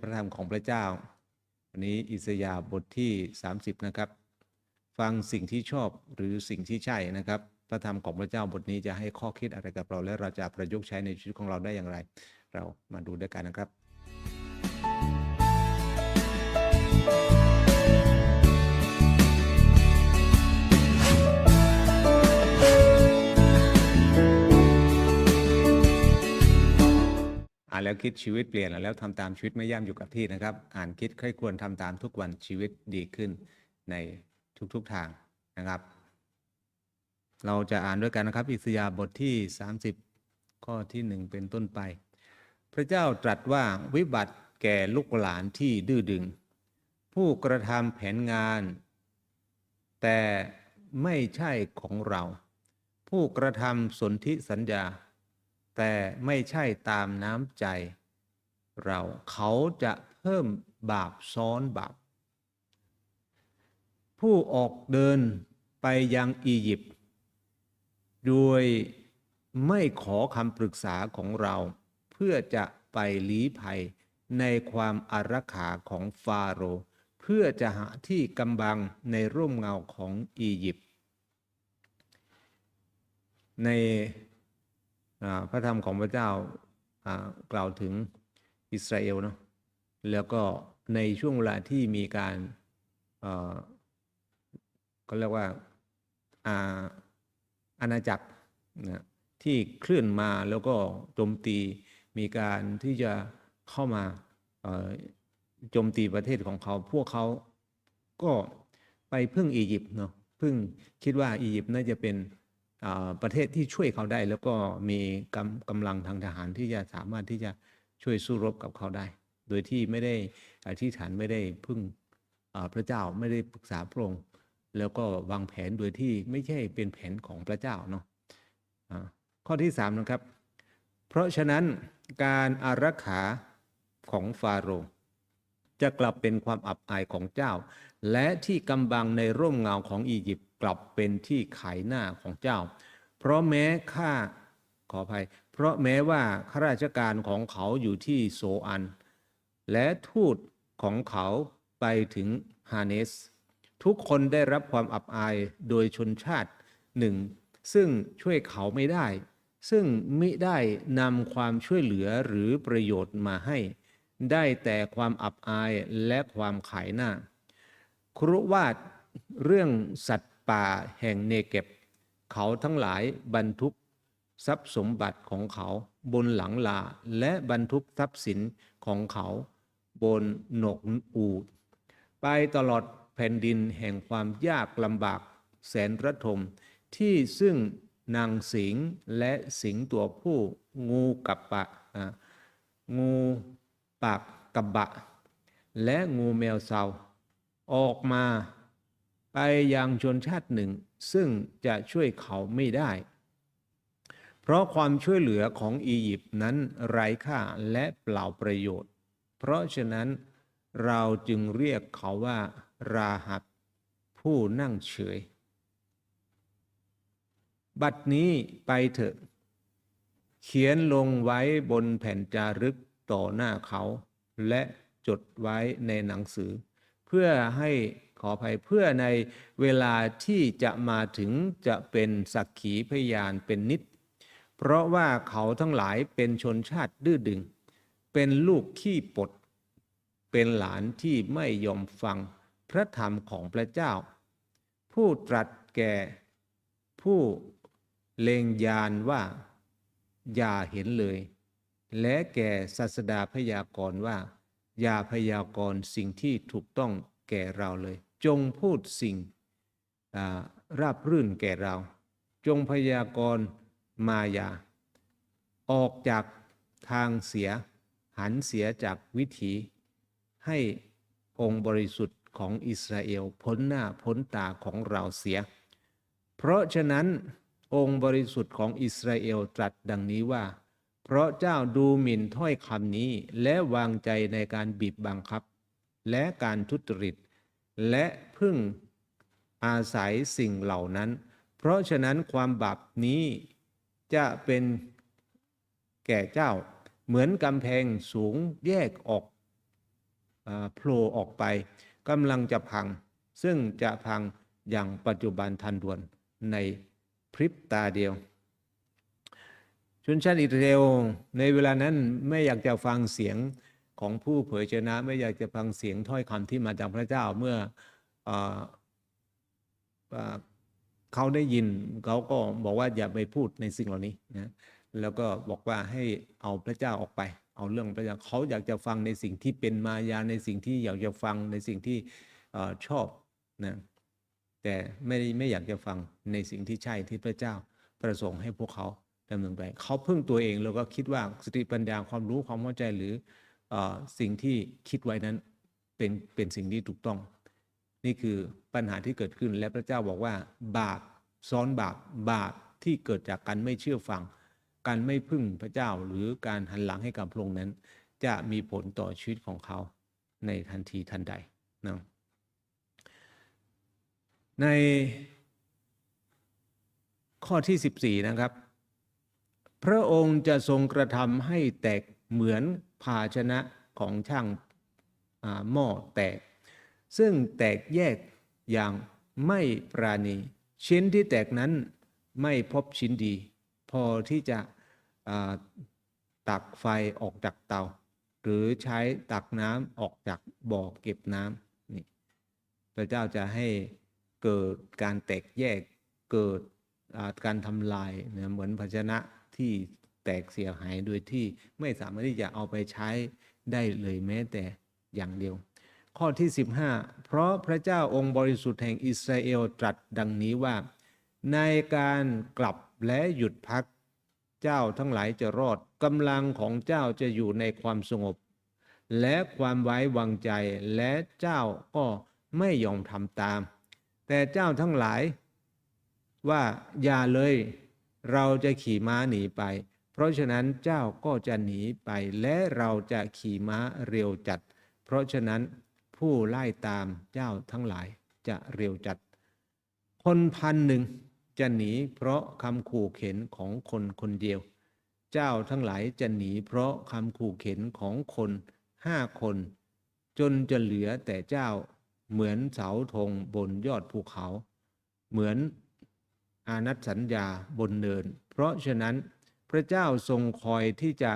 พระธรรมของพระเจ้า วันนี้อิสยาบทที่ 30 นะครับ ฟังสิ่งที่ชอบหรือสิ่งที่ใช่นะครับ พระธรรมของพระเจ้าบทนี้จะให้ข้อคิดอะไรกับเรา และเราจะประยุกต์ใช้ในชีวิตของเราได้อย่างไร เรามาดูด้วยกันนะครับ อ่านแล้วคิดชีวิตเปลี่ยนแล้วทำตามชีวิตไม่ย่ำอยู่กับที่นะครับ อ่านคิดใครควรทำตามทุกวันชีวิตดีขึ้นในทุกๆทางนะครับ เราจะอ่านด้วยกันนะครับ อิสยาบทที่ 30 ข้อที่หนึ่งเป็นต้นไป พระเจ้าตรัสว่าวิบัติแก่ลูกหลานที่ดื้อดึง ผู้กระทำแผนงาน แต่ไม่ใช่ของเรา ผู้กระทำสนธิสัญญา แต่ไม่ใช่ตามน้ำใจ เราเขาจะเพิ่มบาปซ้อนบาป ผู้ออกเดินไปยังอียิปต์โดยไม่ขอคำปรึกษาของเรา เพื่อจะไปลี้ภัยในความอารักขาของฟาโรห์เพื่อจะหาที่กำบังในร่มเงาของอียิปต์ใน พระธรรมของพระเจ้ากล่าวถึงอิสราเอลเนาะแล้วก็ในช่วงเวลาที่มีการเอ่อก็เรียกว่าอาอาณาจักรนะที่เคลื่อนมาแล้วก็โจมตีมีการที่จะเข้ามาโจมตีประเทศของเขา พวกเขาก็ไปพึ่งอียิปต์เนาะพึ่งคิดว่าอียิปต์น่าจะเป็น ประเทศที่ช่วยเขาได้ แล้วก็มีกำกำลังทางทหารที่จะสามารถที่จะช่วยสู้รบกับเขาได้ โดยที่ไม่ได้อธิษฐานไม่ได้พึ่งพระเจ้าไม่ได้ปรึกษาพระองค์แล้วก็วางแผนโดยที่ไม่ใช่เป็นแผนของพระเจ้าเนาะข้อที่สามนะครับ เพราะฉะนั้นการอารักขาของฟาโรห์จะกลับเป็นความอับอายของเจ้า และที่กำบังในร่มเงาของอียิปต์กลับเป็นที่ขายหน้าของเจ้า เพราะแม้ข้าขออภัย เพราะแม้ว่าข้าราชการของเขาอยู่ที่โซอัน และทูตของเขาไปถึงฮาเนส ทุกคนได้รับความอับอายโดยชนชาติหนึ่ง ซึ่งช่วยเขาไม่ได้ ซึ่งมิได้นำความช่วยเหลือหรือประโยชน์มาให้ ได้แต่ความอับอายและความขายหน้า ครุวาดเรื่องสัตว์ป่าแห่งเนเก็บ เขาทั้งหลายบรรทุกทรัพย์สมบัติของเขาบนหลังลาและบรรทุกทรัพย์สินของเขาบนหนกอูด ไปตลอดแผ่นดินแห่งความยากลำบากแสนระทม ที่ซึ่งนางสิงและสิงตัวผู้งูกับปะอ่างูปากกับบะ และงูแมวเซา ออกมาไปยังชนชาติหนึ่ง ซึ่งจะช่วยเขาไม่ได้ เพราะความช่วยเหลือของอียิปต์นั้นไร้ค่าและเปล่าประโยชน์ เพราะฉะนั้นเราจึงเรียกเขาว่า ราหับผู้นั่งเฉย บัดนี้ไปเถอะ เขียนลงไว้บนแผ่นจารึกต่อหน้าเขา และจดไว้ในหนังสือ พื่อให้ขออภัยเพื่อในเวลาที่จะมาถึงจะเป็นสักขีพยานเป็นนิด เพราะว่าเขาทั้งหลายเป็นชนชาติดื้อดึง เป็นลูกขี้ปด เป็นหลานที่ไม่ยอมฟังพระธรรมของพระเจ้า ผู้ตรัสแก่ ผู้เลงยานว่า อย่าเห็นเลย และแก่ศาสดาพยากรณ์ว่า อย่าพยากรณ์สิ่งที่ถูกต้องแก่เราเลย จงพูดสิ่งราบรื่นแก่เรา จงพยากรณ์มายา ออกจากทางเสีย หันเสียจากวิถี ให้องค์บริสุทธิ์ของอิสราเอลพ้นหน้าพ้นตาของเราเสีย เพราะฉะนั้นองค์บริสุทธิ์ของอิสราเอลตรัสดังนี้ว่า เพราะเจ้าดูหมิ่นถ้อยคำนี้ และวางใจในการบีบบังคับ และการทุจริต และพึ่งอาศัยสิ่งเหล่านั้น เพราะฉะนั้นความบาปนี้จะเป็นแก่เจ้า เหมือนกำแพงสูงแยกออกโผล่ออกไปกำลังจะพัง ซึ่งจะพังอย่างปัจจุบันทันด่วนในพริบตาเดียว ชนชาติอิสราเอลในเวลานั้นไม่อยากจะฟังเสียงของผู้เผยชนะ ไม่อยากจะฟังเสียงถ้อยคำที่มาจากพระเจ้าเมื่อเออเขาได้ยินเขาก็บอกว่าอย่าไปพูดในสิ่งเหล่านี้นะแล้วก็บอกว่าให้เอาพระเจ้าออกไป เอาเรื่องพระเจ้าเขาอยากจะฟังในสิ่งที่เป็นมายาในสิ่งที่อยากจะฟังในสิ่งที่อชอบนะแต่ไม่ไม่อยากจะฟังในสิ่งที่ใช่ที่พระเจ้าประสงค์ให้พวกเขา ดำเนินไปเขาพึ่งตัวเองแล้วก็คิดว่าสติปัญญาความรู้ความเข้าใจหรืออสิ่งที่คิดไว้นั้นเป็นเป็นสิ่งที่ถูกต้อง นี่คือปัญหาที่เกิดขึ้นและพระเจ้าบอกว่า บาปซ้อนบาปบาปที่เกิดจากการไม่เชื่อฟัง การไม่พึ่งพระเจ้าหรือการหันหลังให้กับพระองค์นั้น จะมีผลต่อชีวิตของเขาในทันทีทันใดนะในข้อที่ 14 นะครับ พระองค์จะทรงกระทำให้แตกเหมือนภาชนะของช่างหม้อแตก ซึ่งแตกแยกอย่างไม่ปราณี ชิ้นที่แตกนั้นไม่พบชิ้นดี พอที่จะตักไฟออกจากเตา หรือใช้ตักน้ำออกจากบ่อเก็บน้ำนี่พระเจ้าจะให้เกิดการแตกแยกเกิดการทำลายเหมือนภาชนะ ที่แตกเสียหายโดยที่ไม่สามารถที่จะเอาไปใช้ได้เลยแม้แต่อย่างเดียว ข้อที่ 15 เพราะพระเจ้าองค์บริสุทธิ์แห่งอิสราเอลตรัสดังนี้ว่า ในการกลับและหยุดพักเจ้าทั้งหลายจะรอดกำลังของเจ้าจะอยู่ในความสงบ และความไว้วางใจและเจ้าก็ไม่ยอมทำตาม แต่เจ้าทั้งหลายว่าอย่าเลย เราจะขี่ม้าหนีไป เพราะฉะนั้นเจ้าก็จะหนีไปและเราจะขี่ม้าเร็วจัด เพราะฉะนั้นผู้ไล่ตามเจ้าทั้งหลายจะเร็วจัด คนพันหนึ่งจะหนีเพราะคำขู่เข็นของคนคนเดียว เจ้าทั้งหลายจะหนีเพราะคำขู่เข็นของคนห้าคน จนจะเหลือแต่เจ้าเหมือนเสาธงบนยอดภูเขา เหมือน อานัตสัญญาบนเนิน เพราะฉะนั้นพระเจ้าทรงคอยที่จะ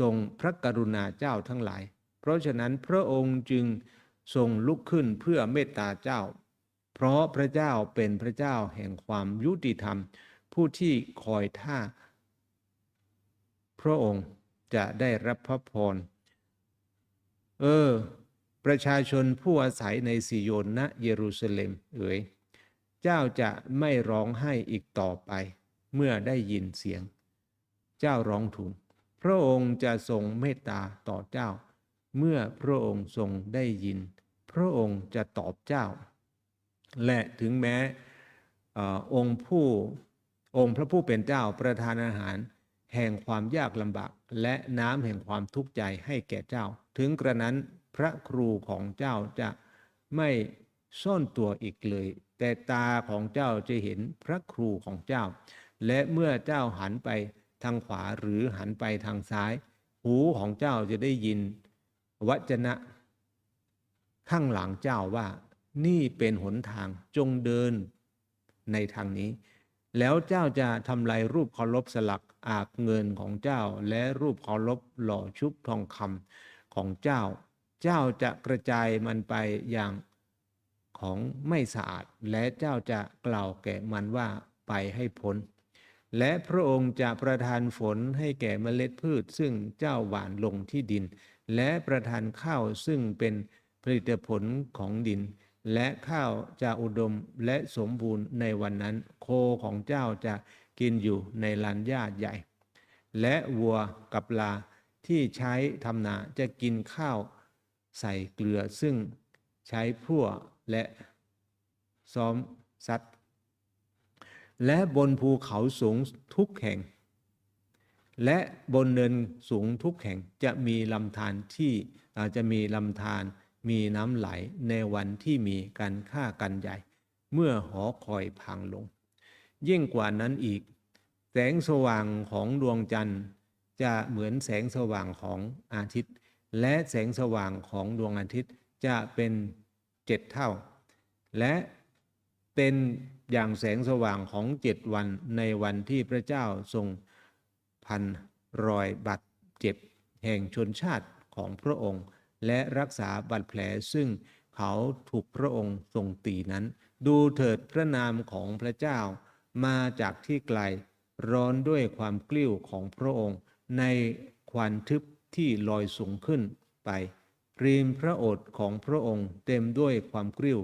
ทรงพระกรุณาเจ้าทั้งหลาย เพราะฉะนั้นพระองค์จึงทรงลุกขึ้นเพื่อเมตตาเจ้า เพราะพระเจ้าเป็นพระเจ้าแห่งความยุติธรรม ผู้ที่คอยท่า พระองค์จะได้รับพระพร เออ ประชาชนผู้อาศัยในซิโยนณเยรูซาเล็ม เอ๋ย เจ้าจะไม่ร้องไห้อีกต่อไป เมื่อได้ยินเสียง เจ้าร้องทูลพระองค์จะทรงเมตตาต่อเจ้า เมื่อพระองค์ทรงได้ยิน พระองค์จะตอบเจ้า และถึงแม้ออองค์ผู้องค์พระผู้เป็นเจ้าประทานอาหาร แห่งความยากลำบากและน้ำแห่งความทุกข์ใจให้แก่เจ้า ถึงกระนั้นพระครูของเจ้าจะไม่ซ่อนตัวอีกเลย แต่ตาของเจ้าจะเห็นพระครูของเจ้า และเมื่อเจ้าหันไปทางขวาหรือหันไปทางซ้าย หูของเจ้าจะได้ยิน วจนะ ข้างหลังเจ้าว่า นี่เป็นหนทางจงเดินในทางนี้ แล้วเจ้าจะทำลายรูปเคารพสลักอาบเงินของเจ้า และรูปเคารพหล่อชุบทองคำของเจ้า เจ้าจะกระจายมันไปอย่าง ของไม่สะอาด และเจ้าจะกล่าวแก่มันว่าไปให้พ้น และพระองค์จะประทานฝนให้แก่เมล็ดพืช ซึ่งเจ้าหว่านลงที่ดิน และประทานข้าวซึ่งเป็นผลิตผลของดิน และข้าวจะอุดมและสมบูรณ์ในวันนั้น โคของเจ้าจะกินอยู่ในลานหญ้าใหญ่ และวัวกับลาที่ใช้ทำนาจะกินข้าวใส่เกลือซึ่งใช้พั่ว และซ้อมซัดและบนภูเขาสูงทุกแห่ง และบนเนินสูงทุกแห่งจะมีลำธารที่จะมีลำธารมีน้ำไหลในวันที่มีการฆ่ากันใหญ่ เมื่อหอคอยพังลง ยิ่งกว่านั้นอีก แสงสว่างของดวงจันทร์ จะเหมือนแสงสว่างของอาทิตย์ และแสงสว่างของดวงอาทิตย์จะเป็น เจ็ดเท่า และเป็นอย่างแสงสว่างของเจ็ดวันในวันที่พระเจ้าทรงพันรอยบาดเจ็บแห่งชนชาติของพระองค์ และรักษาบาดแผลซึ่งเขาถูกพระองค์ทรงตีนั้น ดูเถิดพระนามของพระเจ้ามาจากที่ไกลร้อนด้วยความกลิ้วของพระองค์ ในควันทึบที่ลอยสูงขึ้นไป ริมพระโอษฐ์ของพระองค์เต็มด้วยความกริ้ว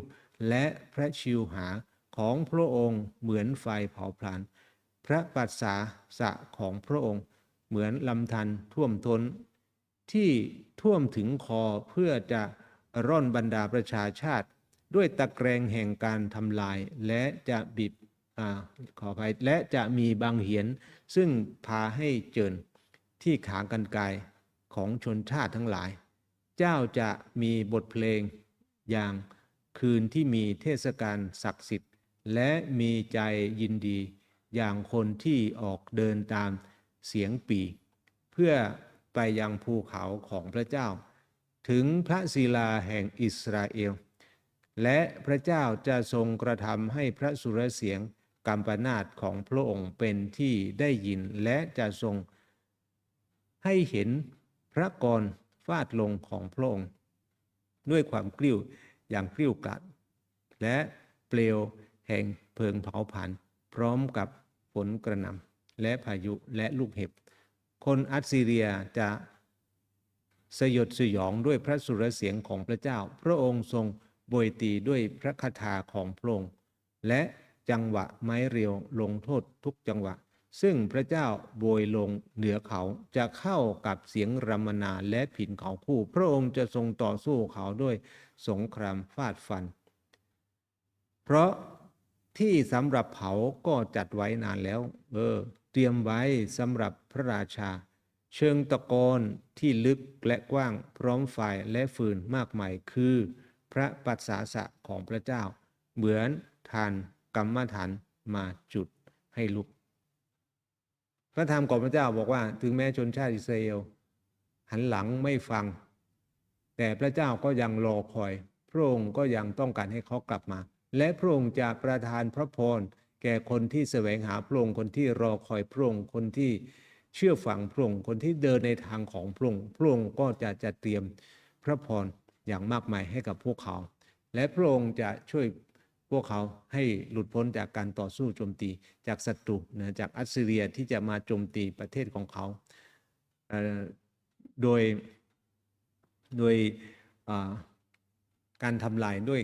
และพระชิวหาของพระองค์เหมือนไฟเผาพลานพระปัสสาสะของพระองค์ เหมือนลำธารท่วมท้น ที่ท่วมถึงคอเพื่อจะร่อนบรรดาประชาชาติ ด้วยตะแกรงแห่งการทำลายและจะบีบอขออภัยและจะมีบางเหียน ซึ่งพาให้เจินที่ขากรรไกรของชนชาติทั้งหลาย เจ้าจะมีบทเพลงอย่างคืนที่มีเทศกาลศักดิ์สิทธิ์ และมีใจยินดี อย่างคนที่ออกเดินตามเสียงปีเพื่อไปยังภูเขาของพระเจ้า ถึงพระศิลาแห่งอิสราเอล และพระเจ้าจะทรงกระทำให้พระสุรเสียงกัมปนาตของพระองค์เป็นที่ได้ยินและจะทรงให้เห็นพระกร ฟาดลงของพระองค์ด้วยความกลิ้วอย่างกลิ้วกลัด และเปลวแห่งเพลิงเผาผลาญพร้อมกับฝนกระหน่ำและพายุและลูกเห็บ คนอัสซีเรียจะสยดสยองด้วยพระสุรเสียงของพระเจ้า พระองค์ทรงโบยตีด้วยพระคาถาของพระองค์และจังหวะไม้เรียวลงโทษทุกจังหวะ ซึ่งพระเจ้าโบยลงเหนือเขาจะเข้ากับเสียงรำมนาและผินเขาคู่ พระองค์จะทรงต่อสู้เขาด้วยสงครามฟาดฟัน เพราะที่สำหรับเผาก็จัดไว้นานแล้ว เออ เตรียมไว้สำหรับพระราชา เชิงตะกอนที่ลึกและกว้างพร้อมไฟและฟืนมากมายคือ พระปัสสาสะของพระเจ้า เหมือนทานกรรมฐานมาจุดให้ลุก พระธรรมของพระเจ้าบอกว่า ถึงแม้ชนชาติอิสราเอลหันหลังไม่ฟัง แต่พระเจ้าก็ยังรอคอย พระองค์ก็ยังต้องการให้เขากลับมา และพระองค์จะประทานพระพรแก่คนที่แสวงหาพระองค์คนที่รอคอยพระองค์คนที่เชื่อฟังพระองค์คนที่เดินในทางของพระองค์พระองค์ก็จะจะเตรียมพระพรอย่างมากมายให้กับพวกเขา และพระองค์จะช่วย พวกเขาให้หลุดพ้นจากการต่อสู้โจมตีจากศัตรูนะจากอัสซีเรียที่จะมาโจมตีประเทศของเขาเโดยโดยการทำลายด้วย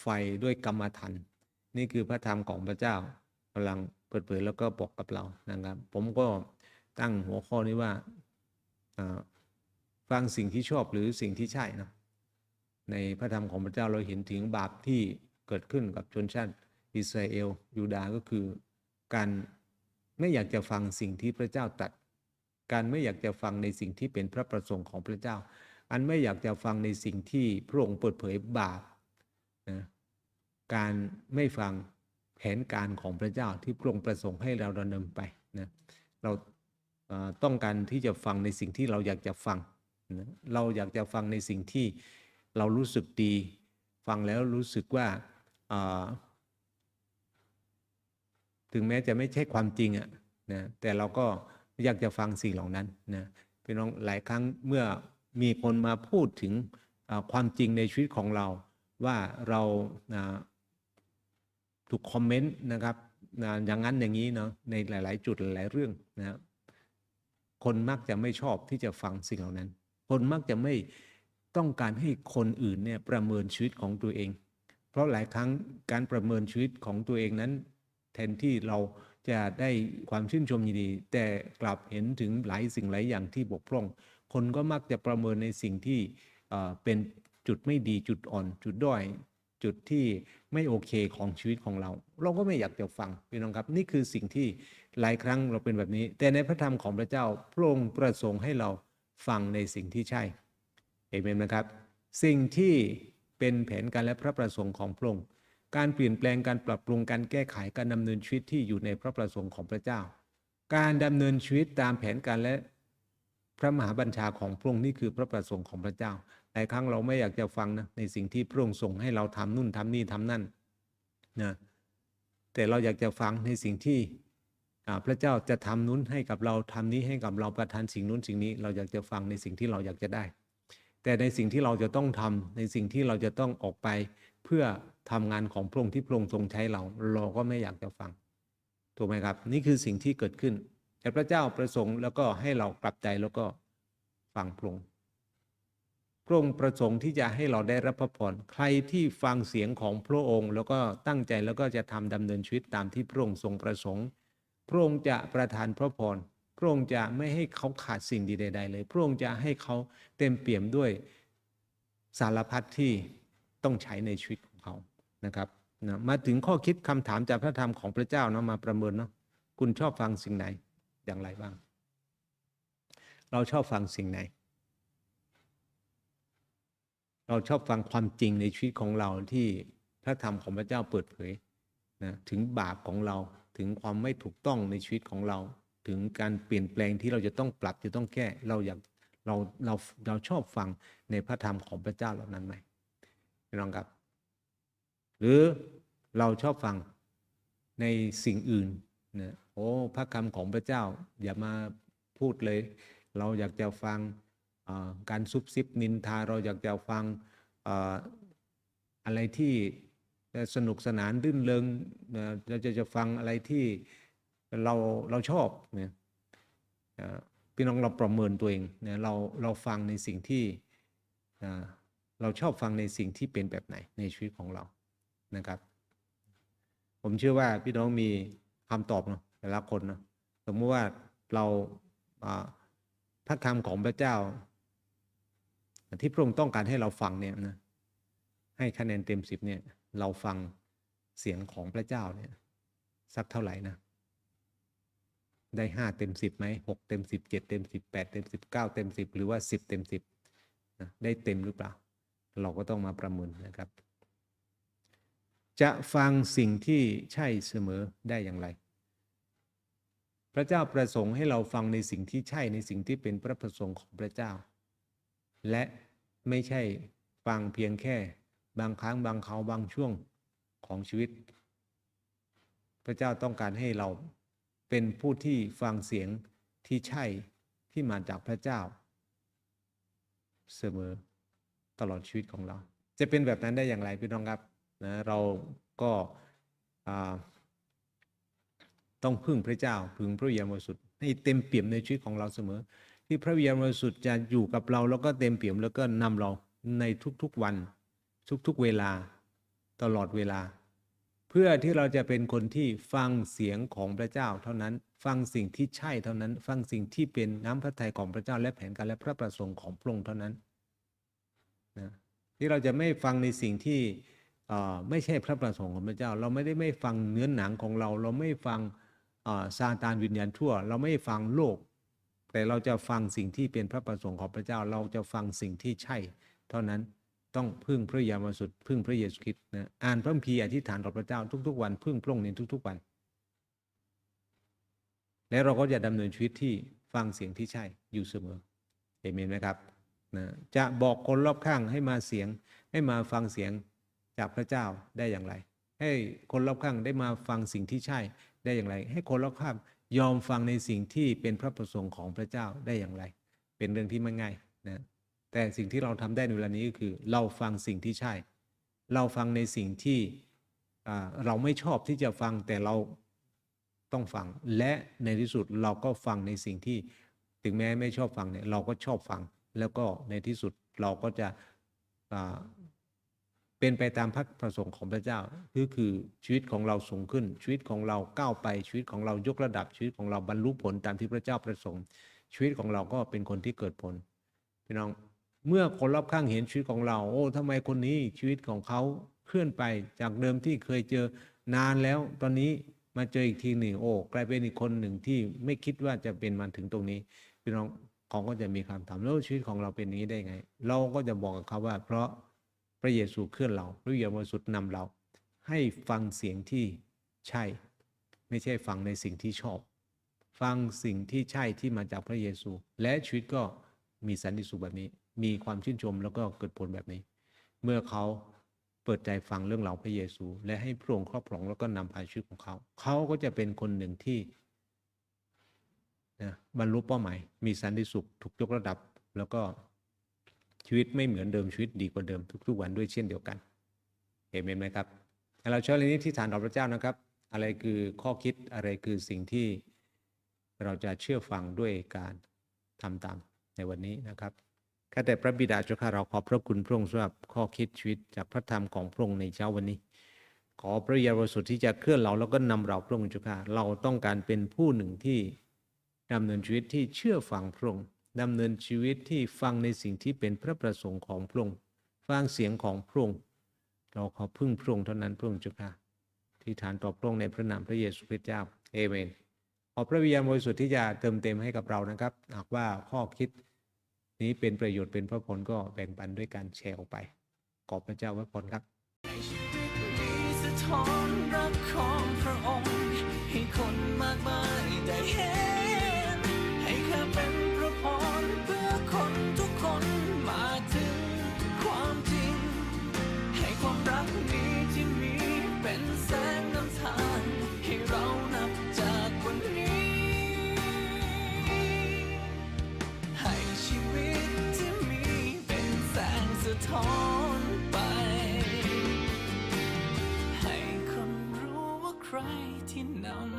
ไฟด้วยกรรมฐานนี่คือพระธรรมของพระเจ้ากำลังเปิดเผยแล้วก็บอกกับเรานะครับ ผมก็ตั้งหัวข้อนี้ว่าอ่าฟังสิ่งที่ชอบหรือสิ่งที่ใช่นะในพระธรรมของพระเจ้าเราเห็นถึงบาปที่ เกิดขึ้นกับชนชาติอิสราเอลยูดาห์ก็คือ การไม่อยากจะฟังสิ่งที่พระเจ้าตรัสการไม่อยากจะฟังในสิ่งที่เป็นพระประสงค์ของพระเจ้า อันไม่อยากจะฟังในสิ่งที่พระองค์เปิดเผยบาปนะการไม่ฟังแผนการของพระเจ้าที่พระองค์ประสงค์ให้เราดำเนินไปนะเราต้องการที่จะฟังในสิ่งที่เราอยากจะฟังนะเราอยากจะฟังในสิ่งที่เรารู้สึกดี ฟังแล้วรู้สึกว่า ถึงแม้จะไม่ใช่ความจริงอะนะแต่เราก็อยากจะฟังสิ่งเหล่านั้นนะพี่น้องหลายครั้งเมื่อมีคนมาพูดถึงความจริงในชีวิตของเรา ว่าเราถูกคอมเมนต์นะครับอย่างนั้นอย่างนี้เนาะในหลาย ๆ จุดหลายเรื่องนะครับคนมักจะไม่ชอบที่จะฟังสิ่งเหล่านั้น คนมักจะไม่ต้องการให้คนอื่นเนี่ยประเมินชีวิตของตัวเอง ราะหลายครั้งการประเมินชีวิตของตัวเองนั้น แทนที่เราจะได้ความชื่นชมยินดี แต่กลับเห็นถึงหลายสิ่งหลายอย่างที่บกพร่อง คนก็มักจะประเมินในสิ่งที่เป็นจุดไม่ดีจุดอ่อน จุดด้อยจุดที่ไม่โอเคของชีวิตของเรา เราก็ไม่อยากจะฟังพี่น้องครับ นี่คือสิ่งที่หลายครั้งเราเป็นแบบนี้ แต่ในพระธรรมของพระเจ้าพระองค์ประสงค์ให้เราฟังในสิ่งที่ใช่เอเมนนะครับ สิ่งที่ เป็นแผนการและพระประสงค์ของพระองค์การเปลี่ยนแปลงการปรับปรุงการแก้ไขการดำเนินชีวิตที่อยู่ในพระประสงค์ของพระเจ้า การดำเนินชีวิตตามแผนการและพระมหาบัญชาของพระองค์นี่คือพระประสงค์ของพระเจ้าหลายครั้งเราไม่อยากจะฟังนะในสิ่งที่พระองค์ส่งให้เราทำนู่นทำนี่ทำนั่นนะแต่เราอยากจะฟังในสิ่งที่พระเจ้าจะทำนู้นให้กับเราทำนี้ให้กับเราประทานสิ่งนู้นสิ่งนี้ เราอยากจะฟังในสิ่งที่เราอยากจะได้ แต่ในสิ่งที่เราจะต้องทำในสิ่งที่เราจะต้องออกไปเพื่อทำงานของพระองค์ที่พระองค์ทรงใช้เรา เราก็ไม่อยากจะฟัง ถูกไหมครับ นี่คือสิ่งที่เกิดขึ้น แต่พระเจ้าประสงค์แล้วก็ให้เรากลับใจแล้วก็ฟังพระองค์พระองค์ประสงค์ที่จะให้เราได้รับพระพรใครที่ฟังเสียงของพระองค์ แล้วก็ตั้งใจแล้วก็จะทำดำเนินชีวิตตามที่พระองค์ทรงประสงค์ พระองค์จะประทานพระพร พระองค์จะไม่ให้เขาขาดสิ่งดีใด ๆ เลย พระองค์จะให้เขาเต็มเปี่ยมด้วยสารพัดที่ต้องใช้ในชีวิตของเขานะครับนะมาถึงข้อคิดคำถามจากพระธรรมของพระเจ้าเนาะมาประเมินเนาะคุณชอบฟังสิ่งไหนอย่างไรบ้าง เราชอบฟังสิ่งไหน เราชอบฟังความจริงในชีวิตของเราที่พระธรรมของพระเจ้าเปิดเผยนะถึงบาปของเราถึงความไม่ถูกต้องในชีวิตของเรา ถึงการเปลี่ยนแปลงที่เราจะต้องปรับจะต้องแก้เราอยากเราเราเราชอบฟังในพระธรรมของพระเจ้าเหล่านั้นไหมพี่น้องครับ หรือเราชอบฟังในสิ่งอื่นนะโอ้พระคำของพระเจ้า อย่ามาพูดเลย เราอยากจะฟังการซุบซิบนินทาเราอยากจะฟังออะไรที่สนุกสนานรื่นเริงเราจะจะฟังอะไรที่ เราเราชอบเนี่ยพี่น้องเราประเมินตัวเองเนี่ยเราเราฟังในสิ่งที่เราชอบฟังในสิ่งที่เป็นแบบไหนในชีวิตของเรานะครับ ผมเชื่อว่าพี่น้องมีคำตอบเนาะแต่ละคนเนาะสมมติว่าเราอ่าพระคำของพระเจ้า ที่พระองค์ต้องการให้เราฟังเนี่ยนะให้คะแนนเต็มสิบเนี่ยเราฟังเสียงของพระเจ้าเนี่ยสักเท่าไหร่นะ ได้ห้าเต็มสิบไหมหกเต็มสิบเจ็ดเต็มสิบแปดเต็มสิบเก้าเต็มสิบหรือว่าสิบเต็มสิบนะได้เต็มหรือเปล่า เราก็ต้องมาประเมินนะครับ จะฟังสิ่งที่ใช่เสมอได้อย่างไร พระเจ้าประสงค์ให้เราฟังในสิ่งที่ใช่ในสิ่งที่เป็นพระประสงค์ของพระเจ้า และไม่ใช่ฟังเพียงแค่ บางครั้งบางคราวบางช่วงของชีวิต พระเจ้าต้องการให้เรา เป็นผู้ที่ฟังเสียงที่ใช่ที่มาจากพระเจ้า เสมอตลอดชีวิตของเรา จะเป็นแบบนั้นได้อย่างไรพี่น้องครับนะเราก็ต้องพึ่งพระเจ้าพึ่งพระวิญญาณบริสุทธิ์ให้เต็มเปี่ยมในชีวิตของเราเสมอ ที่พระวิญญาณบริสุทธิ์จะอยู่กับเราแล้วก็เต็มเปี่ยมแล้วก็นำเราในทุกๆวัน ทุกๆเวลาตลอดเวลา เพื่อที่เราจะเป็นคนที่ฟังเสียงของพระเจ้าเท่านั้น ฟังสิ่งที่ใช่เท่านั้น ฟังสิ่งที่เป็นน้ำพระทัยของพระเจ้าและแผนการและพระประสงค์ของพระองค์เท่านั้นนะที่เราจะไม่ฟังในสิ่งที่ไม่ใช่พระประสงค์ของพระเจ้า เราไม่ได้ไม่ฟังเนื้อหนังของเรา เราไม่ฟังซาตานวิญญาณชั่ว เราไม่ฟังโลก แต่เราจะฟังสิ่งที่เป็นพระประสงค์ของพระเจ้า เราจะฟังสิ่งที่ใช่เท่านั้น ต้องพึ่งพระยามสุดพึ่งพระเยซูคริสต์นะอ่านพระคัมภีร์อธิษฐานต่อพระเจ้าทุก ๆ วันพึ่งพระองค์ในทุก ๆ วัน และเราก็จะดำเนินชีวิตที่ฟังเสียงที่ใช่อยู่เสมอเอเมนไหมครับนะจะบอกคนรอบข้างให้มาเสียงให้มาฟังเสียงจากพระเจ้าได้อย่างไร ให้คนรอบข้างได้มาฟังสิ่งที่ใช่ได้อย่างไร ให้คนรอบข้างยอมฟังในสิ่งที่เป็นพระประสงค์ของพระเจ้าได้อย่างไร เป็นเรื่องที่ไม่ง่ายนะ แต่สิ่งที่เราทำได้ในเวลานี้ก็คือ เราฟังสิ่งที่ใช่ เราฟังในสิ่งที่เราไม่ชอบที่จะฟังแต่เราต้องฟัง และในที่สุดเราก็ฟังในสิ่งที่ถึงแม้ไม่ชอบฟังเนี่ยเราก็ชอบฟัง แล้วก็ในที่สุดเราก็จะเป็นไปตามพระประสงค์ของพระเจ้าคือคือชีวิตของเราสูงขึ้น ชีวิตของเราก้าวไปชีวิตของเรายกระดับชีวิตของเราบรรลุผลตามที่พระเจ้าประสงค์ ชีวิตของเราก็เป็นคนที่เกิดผลพี่น้อง เมื่อคนรอบข้างเห็นชีวิตของเรา โอ้ทำไมคนนี้ชีวิตของเขาเคลื่อนไปจากเดิมที่เคยเจอนานแล้ว ตอนนี้มาเจออีกทีหนึ่งโอ้กลายเป็นอีกคนหนึ่งที่ไม่คิดว่าจะเป็นมาถึงตรงนี้พี่น้องเขาก็จะมีคำถามแล้วชีวิตของเราเป็นอย่างนี้ได้ไง เราก็จะบอกกับเขาว่า เพราะพระเยซูเคลื่อนเราพระวิญญาณบริสุทธิ์นำเรา ให้ฟังเสียงที่ใช่ ไม่ใช่ฟังในสิ่งที่ชอบ ฟังสิ่งที่ใช่ที่มาจากพระเยซู และชีวิตก็มีสันติสุขแบบนี้ มีความชื่นชมแล้วก็เกิดผลแบบนี้ เมื่อเขาเปิดใจฟังเรื่องราวพระเยซู และให้พระองค์ครอบครองแล้วก็นำพาชีวิตของเขา เขาก็จะเป็นคนหนึ่งที่นะบรรลุเป้าหมาย มีสันติสุขถูกยกระดับ แล้วก็ชีวิตไม่เหมือนเดิมชีวิตดีกว่าเดิมทุกๆวันด้วยเช่นเดียวกันเห็นไหมครับเราเชื่อเรื่องนี้ที่ฐานต่อพระเจ้านะครับ อะไรคือข้อคิดอะไรคือสิ่งที่เราจะเชื่อฟังด้วยการทำตามในวันนี้นะครับ ข้าแต่พระบิดาเจ้าข้าเราขอบพระคุณพระองค์สำหรับข้อคิดชีวิตจากพระธรรมของพระองค์ในเช้าวันนี้ ขอพระยาบริสุทธิ์ที่จะเคลื่อนเราแล้วก็นำเราพระองค์เจ้าข้าเราต้องการเป็นผู้หนึ่งที่ดำเนินชีวิตที่เชื่อฟังพระองค์ดำเนินชีวิตที่ฟังในสิ่งที่เป็นพระประสงค์ของพระองค์ฟังเสียงของพระองค์เราขอพึ่งพระองค์เท่านั้นพระองค์เจ้าข้าที่ฐานต่อพระองค์ในพระนามพระเยซูคริสต์เจ้าเอเมนขอพระวิญญาณบริสุทธิ์ที่จะเติมเต็มให้กับเรานะครับ หากว่าข้อคิด นี้เป็นประโยชน์เป็นพระพรก็แบ่งปันด้วยการแชร์ออกไป ขอบพระเจ้าพระพรครับ ทอนไป ให้คนรู้ว่าใครที่นำ